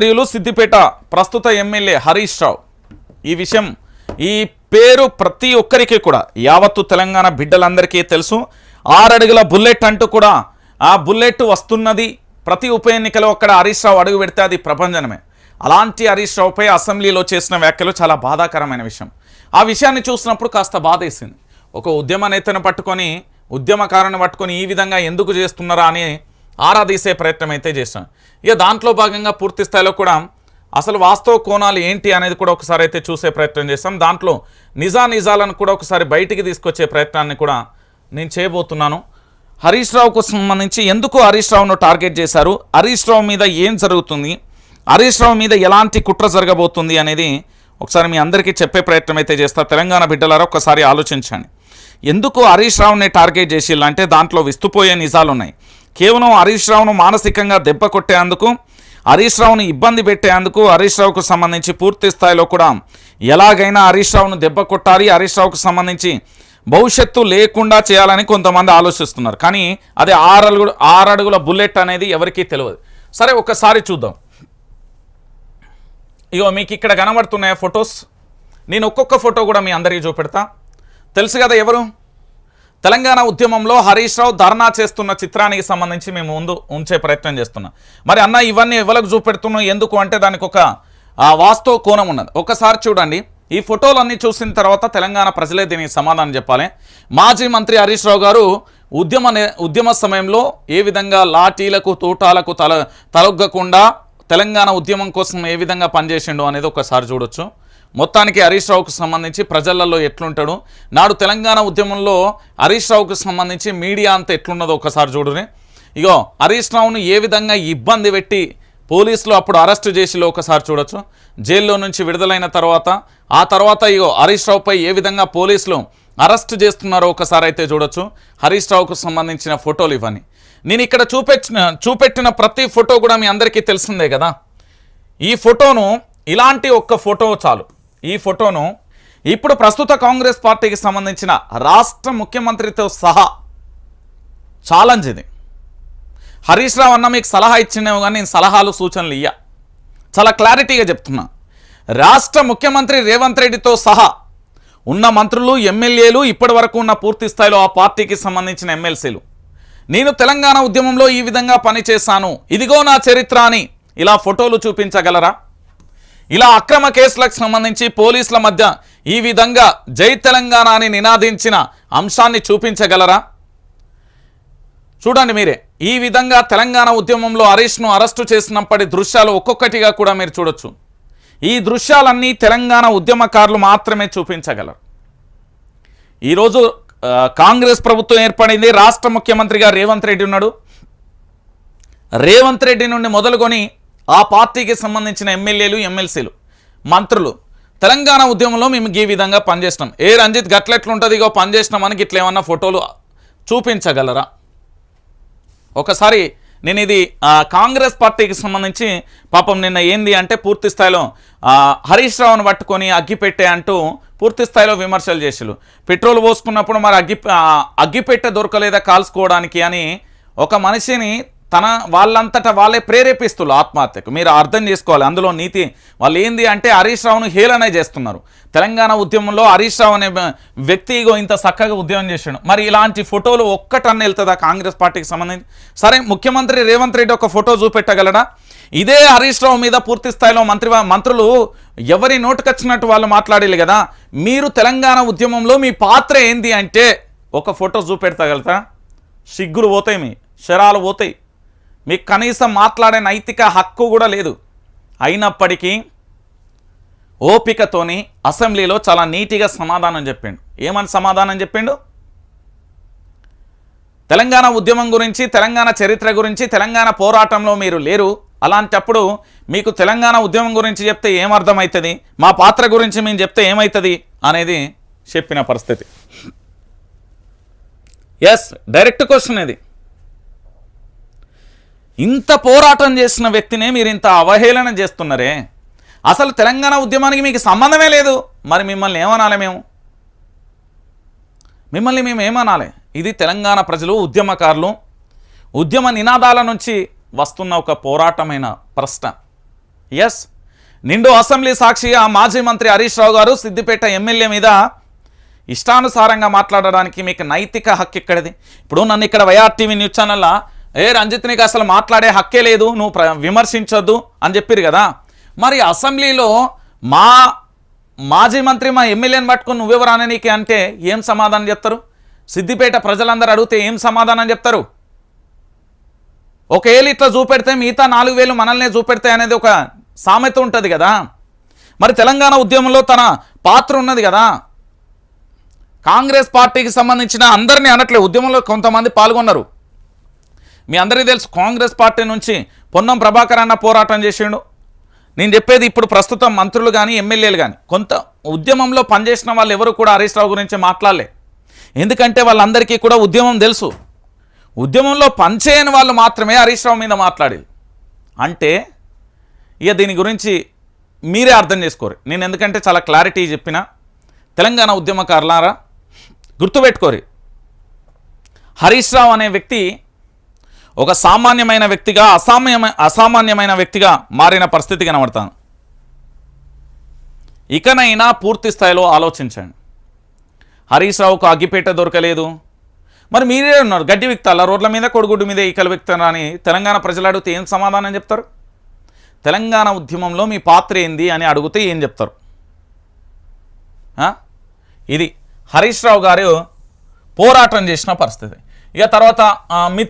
ప్రియులు సిద్దిపేట ప్రస్తుత ఎమ్మెల్యే హరీష్ రావు. ఈ విషయం ఈ పేరు ప్రతి ఒక్కరికి కూడా యావత్తు తెలంగాణ బిడ్డలందరికీ తెలుసు. ఆరడుగుల బుల్లెట్ అంటూ కూడా ఆ బుల్లెట్ వస్తున్నది ప్రతి ఉప ఎన్నికలో అక్కడ హరీష్ రావు అడుగు పెడితే అది ప్రపంచమే. అలాంటి హరీష్ రావుపై అసెంబ్లీలో చేసిన వ్యాఖ్యలు చాలా బాధాకరమైన విషయం. ఆ విషయాన్ని చూసినప్పుడు కాస్త బాధేసింది. ఒక ఉద్యమ నేతను పట్టుకొని ఉద్యమకారుని పట్టుకొని ఈ విధంగా ఎందుకు చేస్తున్నారా అని ఆరాధీసే ప్రయత్నం అయితే చేశాం. ఇక దాంట్లో భాగంగా పూర్తి స్థాయిలో కూడా అసలు వాస్తవ కోణాలు ఏంటి అనేది కూడా ఒకసారి అయితే చూసే ప్రయత్నం చేస్తాం దాంట్లో నిజా నిజాలను కూడా ఒకసారి బయటికి తీసుకొచ్చే ప్రయత్నాన్ని కూడా నేను చేయబోతున్నాను. హరీష్ రావుకు సంబంధించి ఎందుకు హరీష్ రావును టార్గెట్ చేశారు? హరీష్ రావు మీద ఏం జరుగుతుంది? హరీష్ రావు మీద ఎలాంటి కుట్ర జరగబోతుంది అనేది ఒకసారి మీ అందరికీ చెప్పే ప్రయత్నం అయితే చేస్తా. తెలంగాణ బిడ్డలారా ఒకసారి ఆలోచించండి. ఎందుకు హరీష్ రావుని టార్గెట్ చేసిల్లంటే దాంట్లో విస్తుపోయే నిజాలు ఉన్నాయి కేవలం హరీష్ రావును మానసికంగా దెబ్బ కొట్టేందుకు హరీష్ రావుని ఇబ్బంది పెట్టేందుకు హరీష్ రావుకు సంబంధించి పూర్తి స్థాయిలో కూడా ఎలాగైనా హరీష్ రావును దెబ్బ కొట్టాలి హరీష్ రావుకు సంబంధించి భవిష్యత్తు లేకుండా చేయాలని కొంతమంది ఆలోచిస్తున్నారు. కానీ అది ఆరడుగు ఆరడుగుల బుల్లెట్ అనేది ఎవరికీ తెలియదు. సరే ఒకసారి చూద్దాం. ఇగో మీకు ఇక్కడ కనబడుతున్నాయి ఫొటోస్. నేను ఒక్కొక్క ఫోటో కూడా మీ అందరికీ చూపెడతా. తెలుసు కదా ఎవరు? తెలంగాణ ఉద్యమంలో హరీష్ రావు ధర్నా చేస్తున్న చిత్రానికి సంబంధించి మేము ముందు ఉంచే ప్రయత్నం చేస్తున్నాం. మరి అన్న ఇవన్నీ ఎవరికి చూపెడుతున్నాం ఎందుకు? అంటే దానికి ఒక ఆ, వాస్తవ కోణం ఉన్నది. ఒకసారి చూడండి. ఈ ఫోటోలన్నీ చూసిన తర్వాత తెలంగాణ ప్రజలే దీనికి సమాధానం చెప్పాలి. మాజీ మంత్రి హరీష్ రావు గారు ఉద్యమ ఉద్యమ సమయంలో ఏ విధంగా లాఠీలకు తూటాలకు తల తలొగ్గకుండా తెలంగాణ ఉద్యమం కోసం ఏ విధంగా పనిచేసిండు అనేది ఒకసారి చూడొచ్చు. మొత్తానికి హరీష్ రావుకు సంబంధించి ప్రజలలో ఎట్లుంటాడు? నాడు తెలంగాణ ఉద్యమంలో హరీష్ రావుకు సంబంధించి మీడియా అంతా ఎట్లున్నదో ఒకసారి చూడని ఇగో హరీష్ రావును ఏ విధంగా ఇబ్బంది పెట్టి పోలీసులు అప్పుడు అరెస్ట్ చేసిలో ఒకసారి చూడొచ్చు. జైల్లో నుంచి విడుదలైన తర్వాత ఆ తర్వాత ఇగో హరీష్ రావుపై ఏ విధంగా పోలీసులు అరెస్ట్ చేస్తున్నారో ఒకసారి అయితే చూడొచ్చు. హరీష్ రావుకు సంబంధించిన ఫోటోలు ఇవన్నీ నేను ఇక్కడ చూపెట్టిన చూపెట్టిన ప్రతి ఫోటో కూడా మీ అందరికీ తెలిసిందే కదా? ఈ ఫోటోను ఇలాంటి ఒక్క ఫోటో చాలు. ఈ ఫోటోను ఇప్పుడు ప్రస్తుత కాంగ్రెస్ పార్టీకి సంబంధించిన రాష్ట్ర ముఖ్యమంత్రితో సహా ఛాలెంజ్ ఇది. హరీష్ రావు అన్న మీకు సలహా ఇచ్చినేమో కానీ నేను సలహాలు సూచనలు ఇయ్య. చాలా క్లారిటీగా చెప్తున్నా. రాష్ట్ర ముఖ్యమంత్రి రేవంత్ రెడ్డితో సహా ఉన్న మంత్రులు ఎమ్మెల్యేలు ఇప్పటి వరకు ఉన్న పూర్తి స్థాయిలో ఆ పార్టీకి సంబంధించిన ఎమ్మెల్సీలు. నేను తెలంగాణ ఉద్యమంలో ఈ విధంగా పనిచేశాను. ఇదిగో నా చరిత్ర అని ఇలా ఫోటోలు చూపించగలరా? ఇలా అక్రమ కేసులకు సంబంధించి పోలీసుల మధ్య ఈ విధంగా జై తెలంగాణ అని నినాదించిన అంశాన్ని చూపించగలరా? చూడండి మీరే ఈ విధంగా తెలంగాణ ఉద్యమంలో హరీష్ను అరెస్టు చేసినప్పటి దృశ్యాలు ఒక్కొక్కటిగా కూడా మీరు చూడొచ్చు. ఈ దృశ్యాలన్నీ తెలంగాణ ఉద్యమకారులు మాత్రమే చూపించగలరు. ఈరోజు కాంగ్రెస్ ప్రభుత్వం ఏర్పడింది రాష్ట్ర ముఖ్యమంత్రిగా రేవంత్ రెడ్డి ఉన్నాడు. రేవంత్ రెడ్డి నుండి మొదలుకొని ఆ పార్టీకి సంబంధించిన ఎమ్మెల్యేలు ఎమ్మెల్సీలు మంత్రులు. తెలంగాణ ఉద్యమంలో మేము ఈ విధంగా పనిచేసినాం ఏ రంజిత్ గట్లెట్లుంటుంది ఇగో పనిచేసినామని ఇట్లా ఏమన్నా ఫోటోలు చూపించగలరా? ఒకసారి నేను ఇది కాంగ్రెస్ పార్టీకి సంబంధించి పాపం నిన్న ఏంది అంటే పూర్తి స్థాయిలో హరీష్ రావును పట్టుకొని అగ్గిపెట్టే అంటూ పూర్తి స్థాయిలో విమర్శలు చేసారు పెట్రోల్ పోసుకున్నప్పుడు మరి అగ్గి అగ్గిపెట్టె దొరకలేదా కాల్చుకోవడానికి అని ఒక మనిషిని తన వాళ్ళంతటా వాళ్ళే ప్రేరేపిస్తున్నారు ఆత్మహత్యకు. మీరు అర్థం చేసుకోవాలి అందులో నీతి వాళ్ళు ఏంది అంటే హరీష్ రావును హేళన చేస్తున్నారు. తెలంగాణ ఉద్యమంలో హరీష్ రావు అనే వ్యక్తిగో ఇంత చక్కగా ఉద్యమం చేశాడు మరి ఇలాంటి ఫోటోలు ఒక్కటన్న వెళ్తుందా కాంగ్రెస్ పార్టీకి సంబంధించి? సరే ముఖ్యమంత్రి రేవంత్ రెడ్డి ఒక ఫోటో చూపెట్టగలడా? ఇదే హరీష్ రావు మీద పూర్తి స్థాయిలో మంత్రి మంత్రులు ఎవరి నోటుకొచ్చినట్టు వాళ్ళు మాట్లాడేది కదా? మీరు తెలంగాణ ఉద్యమంలో మీ పాత్ర ఏంది అంటే ఒక ఫోటో చూపెడతగలుగుతా సిగ్గులు పోతాయి మీ శరాలు పోతాయి. మీకు కనీసం మాట్లాడే నైతిక హక్కు కూడా లేదు. అయినప్పటికీ ఓపికతోని అసెంబ్లీలో చాలా నీటిగా సమాధానం చెప్పిండు. ఏమని సమాధానం చెప్పిండు? తెలంగాణ ఉద్యమం గురించి తెలంగాణ చరిత్ర గురించి తెలంగాణ పోరాటంలో మీరు లేరు. అలాంటప్పుడు మీకు తెలంగాణ ఉద్యమం గురించి చెప్తే ఏమర్థమవుతుంది మా పాత్ర గురించి మేము చెప్తే ఏమవుతుంది అనేది చెప్పిన పరిస్థితి. ఎస్ డైరెక్ట్ క్వశ్చన్ ఇది. ఇంత పోరాటం చేసిన వ్యక్తినే మీరు ఇంత అవహేళన చేస్తున్నారే? అసలు తెలంగాణ ఉద్యమానికి మీకు సంబంధమే లేదు. మరి మిమ్మల్ని ఏమనాలి మేము? మిమ్మల్ని మేము ఏమనాలి? ఇది తెలంగాణ ప్రజలు ఉద్యమకారులు ఉద్యమ నినాదాల నుంచి వస్తున్న ఒక పోరాటమైన ప్రశ్న. ఎస్ నిండు అసెంబ్లీ సాక్షిగా మాజీ మంత్రి హరీష్ రావు గారు సిద్దిపేట ఎమ్మెల్యే మీద ఇష్టానుసారంగా మాట్లాడడానికి మీకు నైతిక హక్కు ఇక్కడిది ఇప్పుడు నన్ను ఇక్కడ వైఆర్ టీవీ న్యూస్ ఛానల్లో ఏ రంజిత్ నీకు అసలు మాట్లాడే హక్కే లేదు నువ్వు ప్ర విమర్శించొద్దు అని చెప్పారు కదా. మరి అసెంబ్లీలో మా మాజీ మంత్రి మా ఎమ్మెల్యేని పట్టుకుని నువ్వెవరు నీకు అంటే ఏం సమాధానం చెప్తారు? సిద్దిపేట ప్రజలందరూ అడిగితే ఏం సమాధానం చెప్తారు? ఒకవేళ ఇట్లా చూపెడితే మిగతా నాలుగు వేలు మనల్నే చూపెడితే అనేది ఒక సామెత ఉంటుంది కదా. మరి తెలంగాణ ఉద్యమంలో తన పాత్ర ఉన్నది కదా. కాంగ్రెస్ పార్టీకి సంబంధించిన అందరినీ అనట్లే ఉద్యమంలో కొంతమంది పాల్గొన్నారు. మీ అందరికీ తెలుసు కాంగ్రెస్ పార్టీ నుంచి పొన్నం ప్రభాకర్ అన్న పోరాటం చేసిండు. నేను చెప్పేది ఇప్పుడు ప్రస్తుతం మంత్రులు కానీ ఎమ్మెల్యేలు కానీ కొంత ఉద్యమంలో పనిచేసిన వాళ్ళు ఎవరు కూడా హరీష్ రావు గురించి మాట్లాడలే. ఎందుకంటే వాళ్ళందరికీ కూడా ఉద్యమం తెలుసు. ఉద్యమంలో పనిచేయని వాళ్ళు మాత్రమే హరీష్ రావు మీద మాట్లాడేది. అంటే ఇక దీని గురించి మీరే అర్థం చేసుకోరు. నేను ఎందుకంటే చాలా క్లారిటీ చెప్పిన. తెలంగాణ ఉద్యమకారులారా గుర్తుపెట్టుకోరి. హరీష్ రావు అనే వ్యక్తి ఒక సామాన్యమైన వ్యక్తిగా అసామాన్యమైన అసామాన్యమైన వ్యక్తిగా మారిన పరిస్థితి కనబడతాను. ఇకనైనా పూర్తి స్థాయిలో ఆలోచించండి. హరీష్ రావుకు అగ్గిపేట దొరకలేదు. మరి మీరే ఉన్నారు గడ్డి విక్తాల? రోడ్ల మీద కొడుగుడ్డు మీద ఈకలు విక్తారా తెలంగాణ ప్రజలు అడిగితే ఏం సమాధానం చెప్తారు? తెలంగాణ ఉద్యమంలో మీ పాత్ర ఏంది అని అడిగితే ఏం చెప్తారు? ఇది హరీష్ రావు గారు పోరాటం చేసిన పరిస్థితి. ఇక తర్వాత ఆ, మిత్రుడు